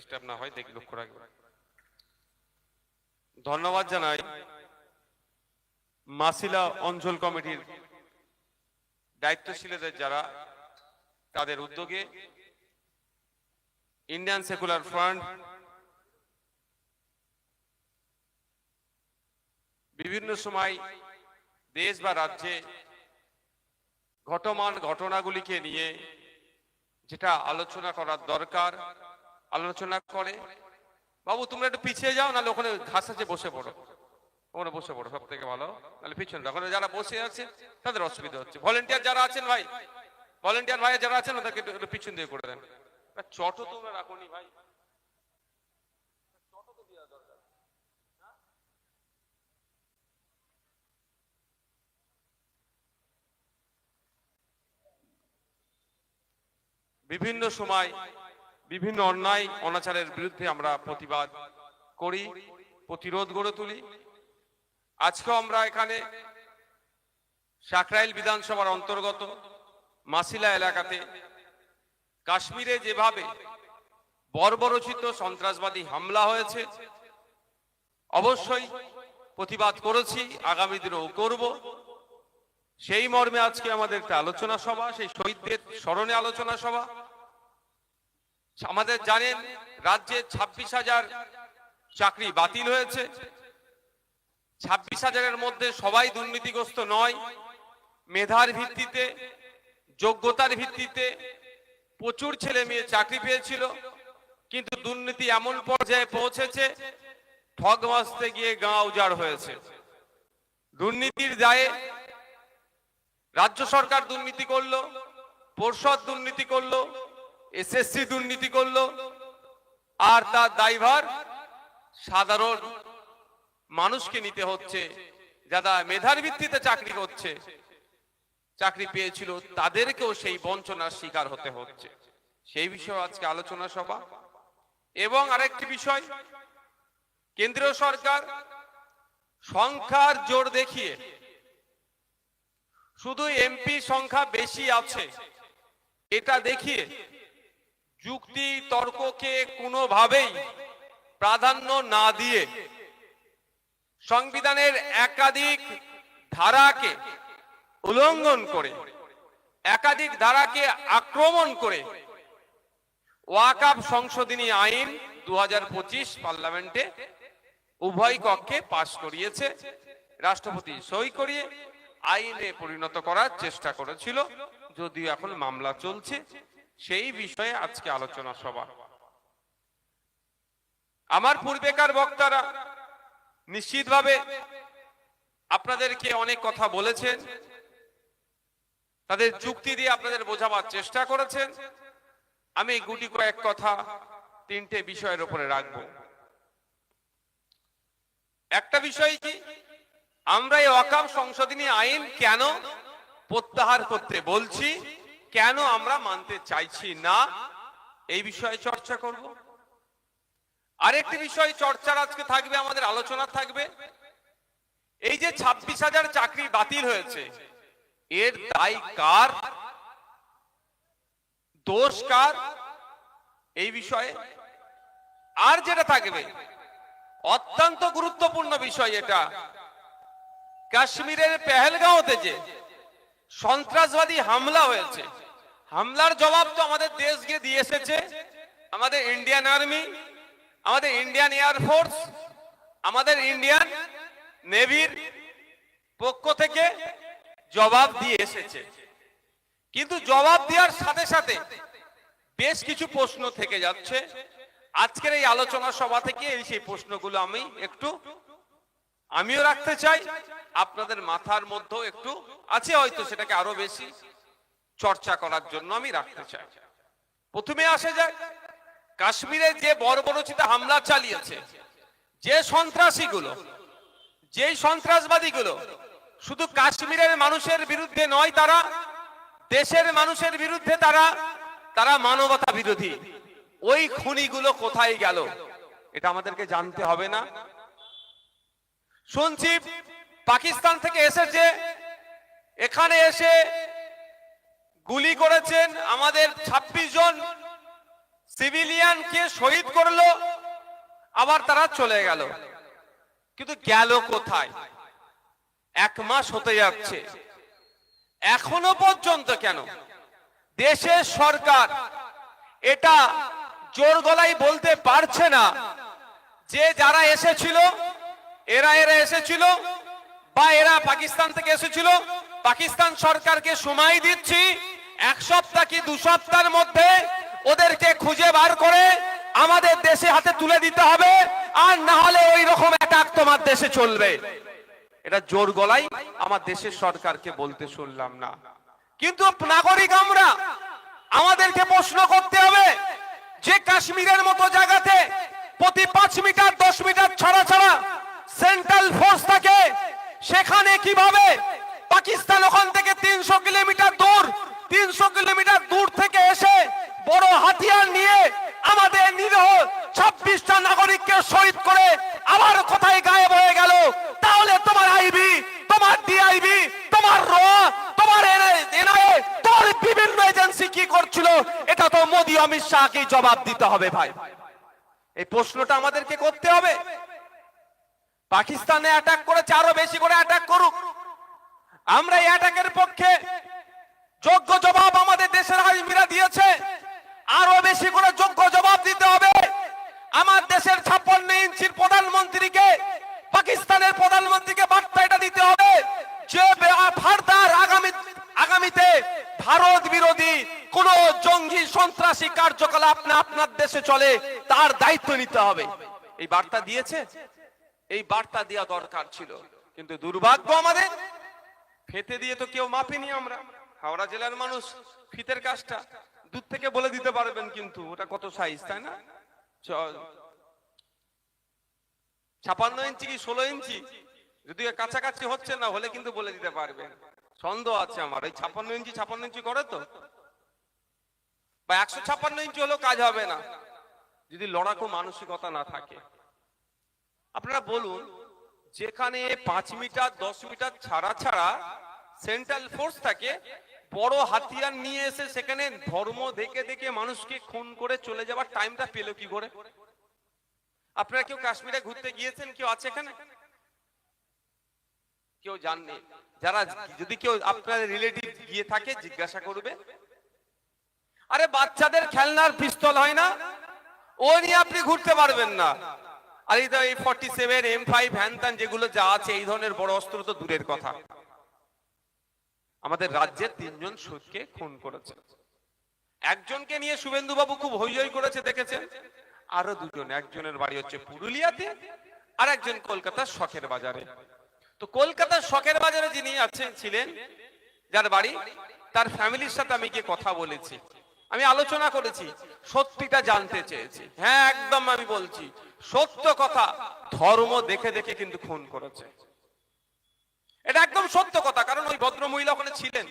Disturb না হয়, দেখি লক্ষ্য রাখবেন ধন্যবাদ জানাই মাসিলা অঞ্চল কমিটির দায়িত্বশীলদের যারা, তাদের উদ্যোগে ইন্ডিয়ান সেকুলার ফ্রন্ট বিভিন্ন সময় দেশ বা রাজ্যে ঘটমান ঘটনাগুলিকে নিয়ে যেটা আলোচনা করার দরকার আলোচনা করে, বাবু, তোমরা একটু পিছিয়ে যাও, নাহলে ওখানে ঘাস আছে, বসে পড়ো। ওখানে বসে পড়ো, সব থেকে ভালো। নাহলে পিছনে ওখানে যারা বসে আছে, তাদের অসুবিধা হচ্ছে। ভলেন্টিয়ার যারা আছেন ভাই ভলেন্টিয়ার ভাই যারা আছেন, ওদেরকে একটু- পিছন দিয়ে করে দেন। চটো তোমরা রাখোনি ভাই। বিভিন্ন সময় বিভিন্ন অন্যায়, অনাচারের বিরুদ্ধে আমরা প্রতিবাদ করি, প্রতিরোধ গড়ে তুলি। আজকেও আমরা এখানে সাকরাইল বিধানসভার অন্তর্গত মাসিলা এলাকাতে কাশ্মীরে যেভাবে বর্বরচিত সন্ত্রাসবাদী হামলা হয়েছে, অবশ্যই প্রতিবাদ করেছি, আগামী দিনেও করব। সেই মর্মে আজকে আমাদের একটা আলোচনা সভা, সেই শহীদদের স্মরণে আলোচনা সভা। আমাদের জানেন রাজ্যে ছাব্বিশ হাজার চাকরি বাতিল হয়েছে। ছাব্বিশ হাজারের মধ্যে সবাই দুর্নীতিগ্রস্ত নয়। মেধার ভিত্তিতে, যোগ্যতার ভিত্তিতে প্রচুর ছেলে মেয়ে চাকরি পেয়েছিল। কিন্তু দুর্নীতি এমন পর্যায়ে পৌঁছেছে, ঠগ বাঁচতে গিয়ে গাঁ উজাড় হয়েছে। দুর্নীতির দায়ে রাজ্য সরকার দুর্নীতি করল, পর্ষদ দুর্নীতি করল এসএসসি দুর্নীতি করল, আর তার দায়ভার সাধারণ মানুষকে নিতে হচ্ছে, যারা মেধার ভিত্তিতে চাকরি করছে। চাকরি পেয়েছিল, তাদেরকেও সেই বঞ্চনার শিকার হতে হচ্ছে। সেই বিষয়ে আজকে আলোচনা সভা। এবং আরেকটি বিষয়, কেন্দ্রীয় সরকার সংখ্যার জোর দেখিয়ে শুধু এমপি সংখ্যা বেশি আছে, এটা দেখিয়ে যুক্তি, তর্ককে কোনোভাবেই প্রাধান্য না দিয়ে সংবিধানের একাধিক ধারাকে উল্লঙ্ঘন করে, একাধিক ধারাকে আক্রমণ করে ওয়াকাপ সংশোধনী আইন দু হাজার পঁচিশ পার্লামেন্টে উভয় কক্ষে পাশ করিয়েছে। রাষ্ট্রপতি সই করিয়ে আইনে পরিণত করার চেষ্টা করেছিল, যদিও এখন মামলা চলছে। সেই বিষয়ে আজকে আলোচনা সভা। আমার পূর্বেকার বক্তারা নিশ্চিতভাবে আপনাদেরকে অনেক কথা বলেছেন, তাদের যুক্তি দিয়ে আপনাদের বোঝাবার চেষ্টা করেছেন। আমি গুটি কয়েক কথা তিনটে বিষয়ের উপরে রাখব। একটা বিষয় কি, আমরা এই অকাম সংশোধনী আইন কেন প্রত্যাহার করতে বলছি? কেন আমরা মানতে চাইছি না? এই বিষয়ে চর্চা করব। আরেকটি বিষয় চর্চার আজকে থাকবে, আমাদের আলোচনা থাকবে। এই যে ছাব্বিশ হাজার চাকরি বাতিল হয়েছে, এর দায় কার? দোষ কার? এই বিষয়ে। আর যেটা থাকবে, অত্যন্ত গুরুত্বপূর্ণ বিষয় এটা। কাশ্মীরের পেহেলগাঁওতে যে সন্ত্রাসবাদী হামলা হয়েছে। হামলার জবাব তো আমাদের দেশ গিয়ে দিয়ে এসেছে। আমাদের ইন্ডিয়ান আর্মি আমাদের ইন্ডিয়ান এয়ারফোর্স আমাদের ইন্ডিয়ান নেভির পক্ষ থেকে জবাব দিয়ে এসেছে। কিন্তু জবাব দেওয়ার সাথে সাথে বেশ কিছু প্রশ্ন থেকে যাচ্ছে। আজকের এই আলোচনা সভা থেকে এই সেই প্রশ্নগুলো আমি একটু, আমিও রাখতে চাই। আপনাদের মাথার মধ্যেও একটু আছে হয়তো সেটাকে আরও বেশি চর্চা করার জন্য আমি রাখতে চাই। প্রথমে আসে যায় কাশ্মীরে যে বর্বরচিত হামলা চালিয়েছে, যে সন্ত্রাসীগুলো যেই সন্ত্রাসবাদীগুলো, শুধু কাশ্মীরের মানুষের বিরুদ্ধে নয় তারা, দেশের মানুষের বিরুদ্ধে তারা তারা মানবতা বিরোধী। ওই খুনিগুলো কোথায় গেল? এটা আমাদেরকে জানতে হবে না। শুনছি পাকিস্তান থেকে এসেছে। এখানে এসে গুলি করেছেন আমাদের ২৬ জন সিভিলিয়ানকে শহীদ করল, আবার তারা চলে গেল। কিন্তু গেল কোথায়? এক মাস হতে যাচ্ছে। এখনও পর্যন্ত কেন? দেশের সরকার এটা জোর গলায় বলতে পারছে না যে যারা এসেছিল, এরা এরা এসেছিল বা এরা পাকিস্তান থেকে এসেছিল, পাকিস্তান সরকারকে সময় দিচ্ছি, এক সপ্তাহ কি দু সপ্তাহের মধ্যে ওদেরকে খুঁজে বার করে আমাদের দেশে হাতে তুলে দিতে হবে, আর না হলে ওই রকম অ্যাটাক তোমার দেশে চলবে। এটা জোর গলাই আমার দেশের সরকারকে বলতে শুনলাম না। কিন্তু নাগরিক আমরা, আমাদেরকে প্রশ্ন করতে হবে, যে কাশ্মীরের মতো জায়গাতে প্রতি পাঁচ মিটার দশ মিটার ছাড়া ছাড়া সেন্ট্রাল ফোর্স থাকে সেখানে কীভাবে পাকিস্তান ওখান থেকে তিনশো কিলোমিটার দূর, তিনশো কিলোমিটার দূর থেকে এসে বড় হাতিয়ার নিয়ে আমাদের নিরহ ছাব্বিশটা নাগরিককে শহীদ করে আবার কোথায় গায়েব হয়ে গেল? তাহলে তোমার আইবি তোমার ডিআইবি তোমার র, তোমার এনআইএ বিভিন্ন এজেন্সি কি করছিল? এটা তো মোদি অমিত শাহকে জবাব দিতে হবে ভাই। এই প্রশ্নটা আমাদেরকে করতে হবে। পাকিস্তানে অ্যাটাক করেছে, আরও বেশি করে অ্যাটাক করুক। আমরা এই অ্যাটাকের পক্ষে যোগ্য জবাব আমাদের দেশের আইনজীবীরা দিয়েছে। আরও বেশি করে যোগ্য জবাব দিতে হবে। আমার দেশের ছাপ্পান্ন ইঞ্চির প্রধানমন্ত্রীকে, পাকিস্তানের প্রধানমন্ত্রীকে বার্তা এটা দিতে হবে যে ফার্দার আগামী, আগামীতে ভারত বিরোধী কোন জঙ্গি সন্ত্রাসী কার্যকলাপ না আপনার দেশে চলে, তার দায়িত্ব নিতে হবে। এই বার্তা দিয়েছে। এই বার্তা দেওয়া দরকার ছিল। কিন্তু দুর্ভাগ্য আমাদের ফেতে দিয়ে তো কেউ মাপেনি আমরা। হাওড়া জেলার মানুষ ফিতের কাজটা দূর থেকে বলে দিতে পারবেন কিন্তু, ওটা কত সাইজ তাই না? ছাপান্ন ইঞ্চি কি ষোলো ইঞ্চি? যদি কাছাকাছি হচ্ছে না, হলে কিন্তু বলে দিতে পারবেন। সন্দেহ আছে আমার, ওই ছাপান্ন ইঞ্চি ছাপান্ন ইঞ্চি করে তো। বা একশো ছাপান্ন ইঞ্চি হলেও কাজ হবে না, যদি লড়াকু মানসিকতা না থাকে। আপনারা বলুন যেখানে পাঁচ মিটার, দশ মিটার ছাড়া ছাড়া সেন্ট্রাল ফোর্স থাকে, বড় হাতিয়ার নিয়ে এসে সেখানে ধর্ম দেখে দেখে মানুষকে খুন করে চলে যাওয়ার টাইমটা পেল কি করে? আপনারা কেউ কাশ্মীরে ঘুরতে গিয়েছেন? কেউ আছে এখানে? কেউ জাননি যারা যদি কেউ আপনার রিলেটিভ গিয়ে থাকে, জিজ্ঞাসা করবে। আরে বাচ্চাদের খেলনার পিস্তল হয় না? ও নিয়ে আপনি ঘুরতে পারবেন না। আর এই এই ফর্টি সেভেন এম ফাইভ হ্যান যেগুলো যা আছে, এই ধরনের বড় অস্ত্র তো দূরের কথা। আমাদের রাজ্যের তিনজন সুদকে খুন করেছে। একজনকে নিয়ে শুভেন্দু বাবু খুব হইচই করেছে, দেখেছেন? আরও দুজন। একজনের বাড়ি হচ্ছে পুরুলিয়াতে, আর একজন কলকাতার শখের বাজারে। তো কলকাতার শখের বাজারে যিনি আছেন, ছিলেন, যার বাড়ি, তার ফ্যামিলির সাথে আমি গিয়ে কথা বলেছি। আমি আলোচনা করেছি, সত্যিটা জানতে চেয়েছি। হ্যাঁ একদম আমি বলছি। সত্য কথা। ধর্ম দেখে দেখে কিন্তু খুন করেছে। এটা একদম সত্য কথা, কারণ ওই ভদ্র মহিলা ওখানে ছিলেন।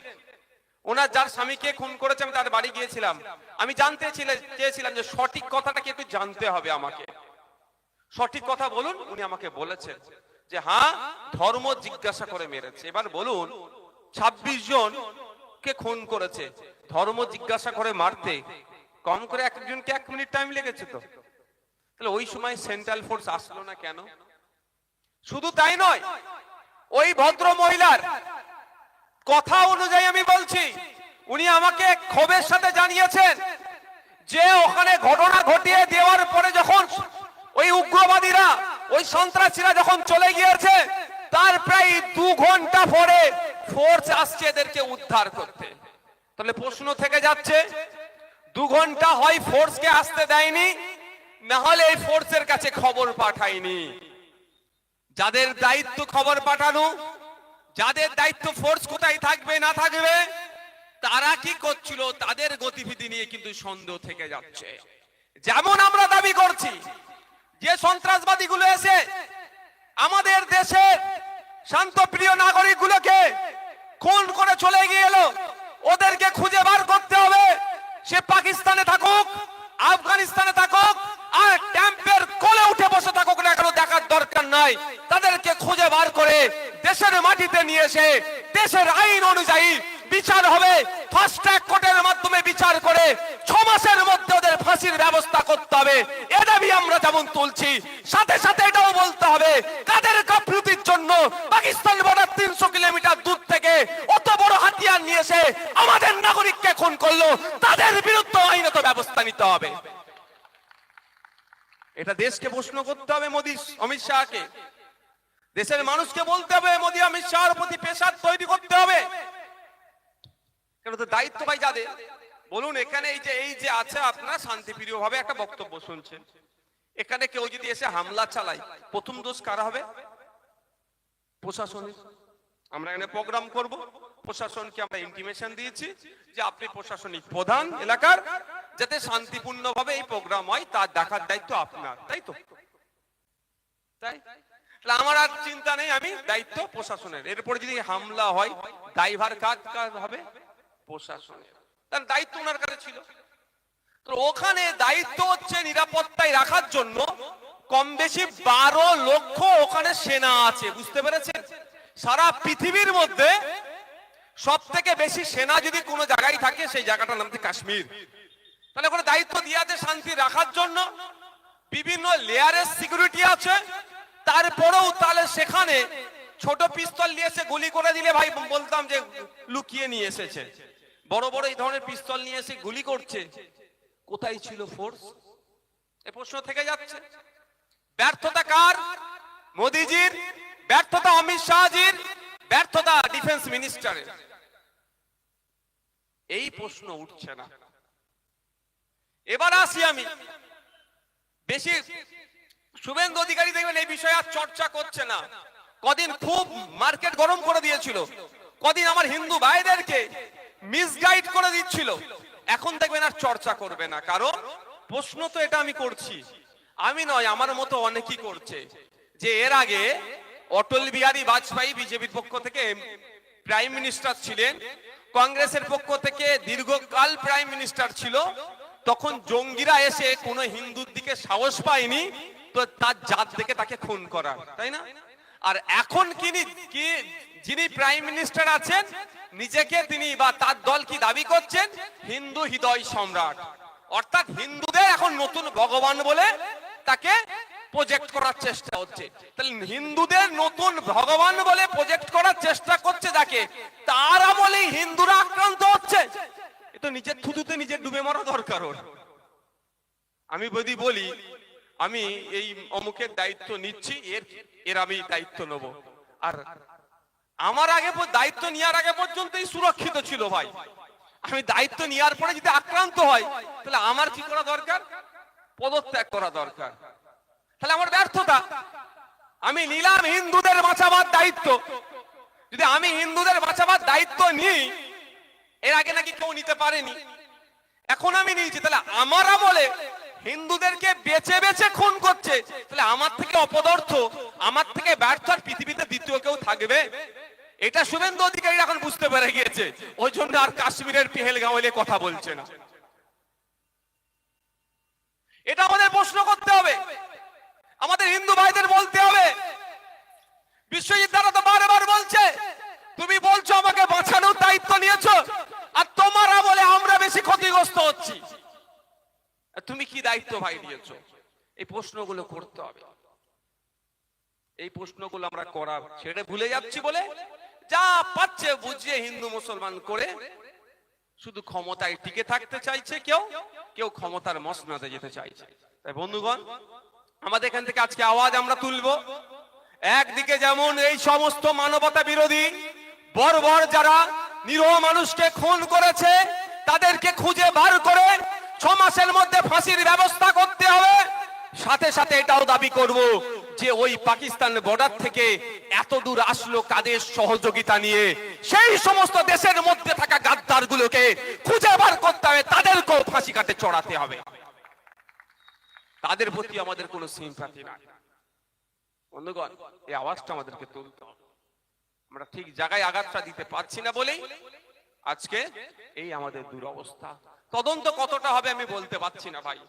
ওনার যার স্বামীকে খুন করেছে, আমি তার বাড়ি গিয়েছিলাম। আমি জানতে চেয়েছিলাম যে সঠিক কথাটা কি একটু জানতে হবে আমাকে। সঠিক কথা বলুন, উনি আমাকে বলেছেন যে হ্যাঁ ধর্ম জিজ্ঞাসা করে মেরেছে। এবার বলুন ২৬ জন কে খুন করেছে? ধর্ম জিজ্ঞাসা করে মারতে। কম করে একজনকে এক মিনিট টাইম লেগেছে তো। তাহলে ওই সময় সেন্ট্রাল ফোর্স আসলো না কেন? শুধু তাই নয়, ওই ভদ্র মহিলার কথা অনুযায়ী আমি বলছি, উনি আমাকে ক্ষোভের সাথে জানিয়েছেন যে ওখানে ঘটনা ঘটিয়ে দেওয়ার পরে যখন ওই উগ্রবাদীরা, ওই সন্ত্রাসীরা যখন চলে গিয়েছে, তার প্রায় দু ঘণ্টা পরে ফোর্স আসছে এদেরকে উদ্ধার করতে। তাহলে প্রশ্ন থেকে যাচ্ছে, দু ঘণ্টা হয় ফোর্সকে আসতে দেয়নি না হলে এই ফোর্সের কাছে খবর পাঠায়নি যাদের দায়িত্ব খবর পাঠানো, যাদের দায়িত্ব ফোর্স কোথায় থাকবে, না থাকবে, তারা কি করছিল, তাদের গতিবিধি নিয়ে কিন্তু সন্দেহ থেকে যাচ্ছে। যেমন আমরা দাবি করছি, যে সন্ত্রাসবাদীগুলো এসে আমাদের দেশের শান্তপ্রিয় নাগরিকগুলোকে খুন করে চলে গিয়ে এলো, ওদেরকে খুঁজে বার করতে হবে, সে পাকিস্তানে থাকুক আফগানিস্তানে থাকুক আর ট্যাম্পের কোলে উঠে বসে থাকুক না কেন, দেখার দরকার নাই। তাদেরকে খুঁজে বার করে দেশের মাটিতে নিয়ে এসে দেশের আইন অনুযায়ী বিচার হবে। ফাস্ট ট্র্যাক কোর্টের মাধ্যমে বিচার করে ছ মাসের মধ্যে ওদের ফাঁসির ব্যবস্থা করতে হবে। এ দাবি আমরা যেমন তুলছি, সাথে সাথে এটাও বলতে হবে, কাদের কাপ্রুতির জন্য পাকিস্তান বর্ডার তিনশো কিলোমিটার দূর থেকে হাতিয়ার নিয়ে এসে আমাদের নাগরিককে খুন করল, তাদের বিরুদ্ধে আইনত ব্যবস্থা নিতে হবে। এটা দেশকে প্রশ্ন করতে হবে মোদী, অমিত শাহকে। দেশের মানুষকে বলতে হবে, মোদী, অমিত শাহর প্রতি পেশার তৈরি করতে হবে। কেন তো দায়িত্ব ভাই যাদের? বলুন, এখানে এই যে এই যে আছে আপনারা শান্তিপ্রিয় ভাবে একটা বক্তব্য শুনছেন। এখানে কেউ যদি এসে হামলা চালায়, প্রথম দোষ কারা হবে? প্রশাসনের। আমরা এখানে প্রোগ্রাম করব। প্রশাসনকে আমরা ইন্টিমেশন দিয়েছি যে আপনি প্রশাসনিক প্রধান এলাকার, যাতে শান্তিপূর্ণভাবে এই প্রোগ্রাম হয়, তার দেখার দায়িত্ব আপনার, তাই তো? তাই? আমার আর চিন্তা নেই, আমি দায়িত্ব প্রশাসনের। এরপরে যদি হামলা হয় কাজ কাজ হবে? প্রশাসনের। তার দায়িত্ব ওনার কাছে ছিল। তো ওখানে দায়িত্ব হচ্ছে নিরাপত্তায় রাখার জন্য কম বেশি বারো লক্ষ ওখানে সেনা আছে, বুঝতে পেরেছেন? সারা পৃথিবীর মধ্যে সব থেকে বেশি সেনা যদি কোনো জায়গায় থাকে, সেই জায়গাটার নাম কাশ্মীর। তাহলে ওখানে দায়িত্ব দিয়ে আছে শান্তি রাখার জন্য। বিভিন্ন লেয়ারের সিকিউরিটি আছে। তারপরেও তাহলে সেখানে ছোট পিস্তল নিয়ে এসে গুলি করে দিলে ভাই, বলতাম যে লুকিয়ে নিয়ে এসেছে। বড় বড় এই ধরনের পিস্তল নিয়ে এসে গুলি করছে। কোথায় ছিল ফোর্স এ প্রশ্ন থেকে যাচ্ছে। ব্যর্থতা কার? মোদিজির। ব্যর্থতা অমিত শাহজির। ব্যর্থতা ডিফেন্স মিনিস্টারের এই প্রশ্ন উঠছে না। এবার আসি আমি। বেশি শুভেন্দু অধিকারী দেখবেন এই বিষয়ে আর চর্চা করছে না। কদিন খুব মার্কেট গরম করে দিয়েছিল। কদিন আমার হিন্দু ভাইদেরকে মিসগাইড করে দিচ্ছিল। এখন দেখবেন আর চর্চা করবে না। কারণ প্রশ্ন তো এটা আমি করছি। আমি নয়, আমার মতো অনেকেই করছে। যে এর আগে অটল বিহারী বাজপেয়ী বিজেপির পক্ষ থেকে প্রাইম মিনিস্টার ছিলেন কংগ্রেসের পক্ষ থেকে দীর্ঘকাল প্রাইম মিনিস্টার ছিল, তখন জঙ্গিরা এসে কোনো হিন্দুর দিকে সাহস পায়নি, তো তার জাত থেকে তাকে খুন করার, তাই না? আর এখন কি যিনি প্রাইম মিনিস্টার আছেন, নিজেকে তিনি বা তার দল কি দাবি করছেন? হিন্দু হৃদয় সম্রাট। অর্থাৎ হিন্দুদের এখন নতুন ভগবান বলে তাকে প্রজেক্ট করার চেষ্টা হচ্ছে। তাহলে হিন্দুদের নতুন ভগবান বলে প্রজেক্ট করার চেষ্টা করছে যাকে? তার আমলেই হিন্দুরা আক্রান্ত হচ্ছে এ তো নিজের থুতুতে নিজের ডুবে মরা দরকার ওর। আমি যদি বলি, আমি এই অমুকের দায়িত্ব নিচ্ছি, এর এর আমি দায়িত্ব নেব। আর আমার আগে দায়িত্ব নেওয়ার আগে পর্যন্তই সুরক্ষিত ছিল ভাই। আমি দায়িত্ব নেওয়ার পরে যদি আক্রান্ত হয়, তাহলে আমার কি করা দরকার? পদত্যাগ করা দরকার। তাহলে আমার ব্যর্থতা। আমি নিলাম হিন্দুদের বাঁচাবার দায়িত্ব। যদি আমি হিন্দুদের বাঁচাবার দায়িত্ব নিই এর আগে নাকি কেউ নিতে পারেনি। এখন আমি নিয়েছি, তাহলে আমার আমলে হিন্দুদেরকে বেছে বেছে খুন করছে। তাহলে আমার থেকে অপদার্থ, আমার থেকে ব্যর্থ আর পৃথিবীতে দ্বিতীয় কেউ থাকবে? এটা শুভেন্দু অধিকারী এখন বুঝতে পেরে গিয়েছে। ওই জন্য আর কাশ্মীরের পেহেলগাঁও এলে কথা বলছে না। এটা আমাদের প্রশ্ন করতে হবে। আমাদের হিন্দু ভাইদের বলতে হবে। বিশ্বজিৎ দ্বারা তো বারবার বলছে তুমি বলছো আমাকে বাঁচানোর দায়িত্ব নিয়েছো, আর তোমার আমলে আমরা বেশি ক্ষতিগ্রস্ত হচ্ছি। তুমি কি দায়িত্ব ভাই নিয়েছো? এই প্রশ্নগুলো করতে হবে। এই প্রশ্নগুলো আমরা করা ছেড়ে ভুলে যাচ্ছি বলে যা পাচ্ছে বুঝিয়ে হিন্দু মুসলমান করে শুধু ক্ষমতায় টিকে থাকতে চাইছে কেউ কেউ ক্ষমতার মসনাদে যেতে চাইছে। তাই বন্ধুগণ, আমাদের এখান থেকে আজকে আওয়াজ আমরা তুলবো। একদিকে যেমন এই সমস্ত মানবতা বিরোধী বর্বর যারা নিরহ মানুষকে খুন করেছে, তাদেরকে খুঁজে বার করে ছ মাসের মধ্যে ফাঁসির ব্যবস্থা করতে হবে। সাথে সাথে এটাও দাবি করব যে ওই পাকিস্তান বর্ডার থেকে এত দূর আসলো কাদের সহযোগিতা নিয়ে। সেই সমস্ত দেশের মধ্যে থাকা গাদ্দার গুলোকে খুঁজে বার করতে হবে, তাদেরকেও ফাঁসি কাটে চড়াতে হবে। তাদের প্রতি আমাদের কোনো সিম্পাতি নাই। বন্ধুগণ, এই আওয়াজটা আমাদেরকে তুলতে হবে। আমরা ঠিক জায়গায় আঘাতটা দিতে পারছি না বলেই আজকে এই আমাদের দুরবস্থা। তদন্ত কতটা হবে আমি বলতে পারছি না ভাই।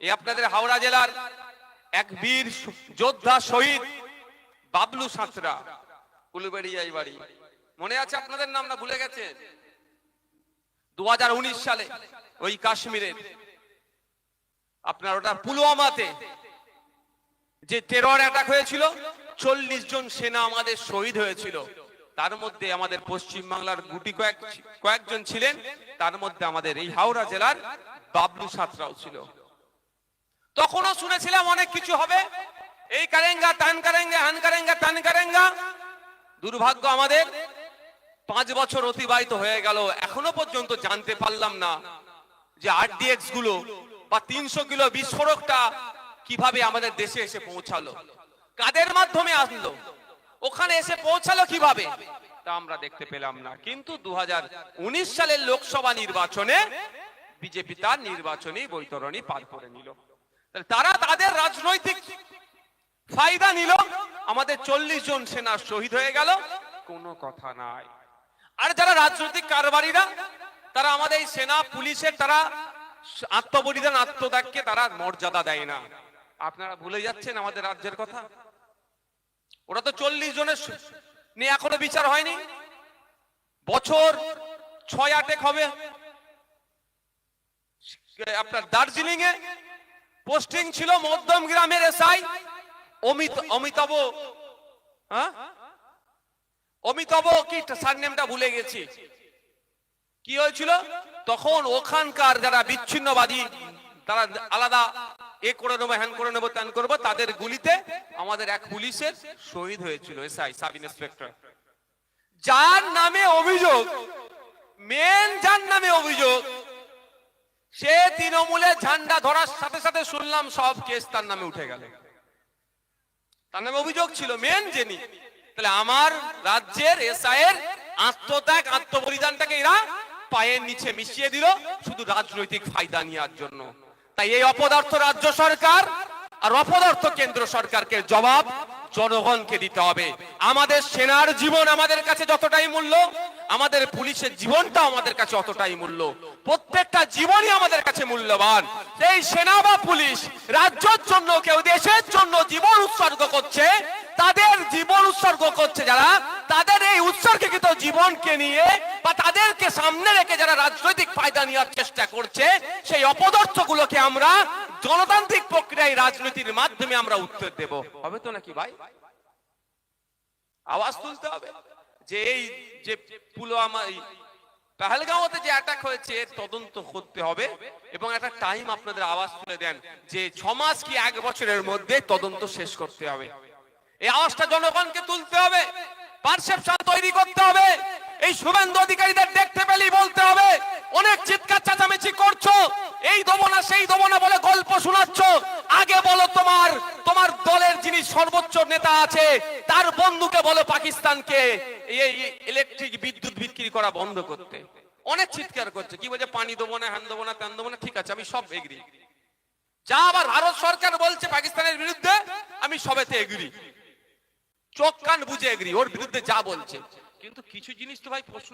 এই আপনাদের হাওড়া জেলার এক বীর যোদ্ধা শহীদ বাবলু সাঁতরা উলুবেড়িয়া এই বাড়ি। মনে আছে আপনাদের নাম না ভুলে গেছেন দু সালে ওই কাশ্মীরের। আপনার ওটা পুলওয়ামাতে যে টেরর অ্যাটাক হয়েছিল, চল্লিশ জন সেনা আমাদের শহীদ হয়েছিল। তার মধ্যে আমাদের পশ্চিম বাংলার গুটি কয়েক কয়েকজন ছিলেন, তার মধ্যে আমাদের এই হাওড়া জেলার বাবলু সাঁতরাও ছিল। তখনও শুনেছিলাম অনেক কিছু হবে। এই কারেঙ্গা, তান কারেঙ্গা, হান কারেঙ্গা, তান কারেঙ্গা। দুর্ভাগ্য আমাদের, পাঁচ বছর অতিবাহিত হয়ে গেল। এখনও পর্যন্ত জানতে পারলাম না যে আরডিএক্সগুলো বা তিনশো কিলো বিস্ফোরকটা কীভাবে আমাদের দেশে এসে পৌঁছালো। কাদের মাধ্যমে আসলো? ওখানে এসে পৌঁছালো কীভাবে? তা আমরা দেখতে পেলাম না। কিন্তু দুহাজার উনিশ সালের লোকসভা নির্বাচনে বিজেপি তার নির্বাচনী বৈতরণী পার করে নিল। তারা তাদের রাজনৈতিক ফায়দা নিল। আমাদের চল্লিশ জন সেনা শহীদ হয়ে গেল। কোনো কথা নাই। আর যারা রাজনৈতিক কারবারিরা, তারা আমাদের এই সেনা, পুলিশের তারা আত্মবলিদান, আত্মত্যাগকে তারা মর্যাদা দেয় না। আপনারা ভুলে যাচ্ছেন আমাদের রাজ্যের কথা? ওরা তো চল্লিশ জনের নিয়ে এখনও বিচার হয়নি। বছর ছয় আটেক হবে। আপনার দার্জিলিং এ পোস্টিং ছিল মধ্যম গ্রামের এসআই অমিত অমিতাভ। হ্যাঁ? অমিতাভ কি সারনেমটা ভুলে গেছি। কি হয়েছিল? তখন ওখানকার যারা বিচ্ছিন্নবাদী তারা আলাদা এ করে নেব হ্যান করে নেব, ত্যান করব, তাদের গুলিতে আমাদের এক পুলিশের শহীদ হয়েছিল, এসআই, সাব ইন্সপেক্টর। যার নামে অভিযোগ মেন যার নামে অভিযোগ, সে তৃণমূলের ঝান্ডা ধরার সাথে সাথে শুনলাম সব কেস তার নামে উঠে গেল। তার নামে অভিযোগ ছিল মেন যিনি, তাহলে আমার রাজ্যের এসআই এর আত্মত্যাগ, আত্মবলিদানটাকে এরা পায়ের নিচে মিশিয়ে দিল, শুধু রাজনৈতিক ফায়দা নেওয়ার জন্য। তাই এই অপদার্থ রাজ্য সরকার আর অপদার্থ কেন্দ্র সরকারকে জবাব জনগণকে দিতে হবে। আমাদের সেনার জীবন আমাদের কাছে যতটাই মূল্য, আমাদের পুলিশের জীবনটা আমাদের কাছে অতটাই মূল্য। প্রত্যেকটা জীবনই আমাদের কাছে মূল্যবান। এই সেনা বা পুলিশ রাজ্যের জন্য কেউ দেশের জন্য জীবন উৎসর্গ করছে, তাদের জীবন উৎসর্গ করছে যারা তাদের এই উৎসর্গীকৃত জীবনকে নিয়ে বা তাদেরকে সামনে রেখে যারা রাজনৈতিক ফায়দা নেওয়ার চেষ্টা করছে, সেই অপদার্থ গুলোকে আমরা গণতান্ত্রিক প্রক্রিয়ায় রাজনীতির মাধ্যমে আমরা উত্তর দেব। হবে তো নাকি ভাই? আওয়াজ তুলতে হবে? যে এই যে পুলওয়ামা পেহেলগাঁওতে যে অ্যাটাক হয়েছে তদন্ত করতে হবে এবং একটা টাইম আপনাদের আওয়াজ তুলে দেন যে ছ মাস কি এক বছরের মধ্যে তদন্ত শেষ করতে হবে। এই আওয়াজটা জনগণকে তুলতে হবে। পারসেপশন তৈরি করতে হবে। এই শুভেন্দু অধিকারীদের দেখতে পেলেই বলতে হবে, অনেক চিৎকার চেঁচামেচি করছ, এই দেবো না, সেই দেবো না বলে গল্প শোনাচ্ছ। আগে বলো তোমার তোমার দলের যিনি সর্বোচ্চ নেতা আছে, তার বন্ধুকে বলো পাকিস্তানকে, এই ইলেকট্রিক বিদ্যুৎ বিক্রি করা বন্ধ করতে। অনেক চিৎকার করছে, কি বলছে, পানি দেবো না হ্যান দেবো না, ত্যান দেবো না, ঠিক আছে, আমি সব এগ্রি যা আবার ভারত সরকার বলছে পাকিস্তানের বিরুদ্ধে, আমি সবেতে এগ্রি চোখ কান বুঝে এগ্রি ওর বিরুদ্ধে যা বলছে। কিন্তু কিছু জিনিস তো ভাই প্রশ্ন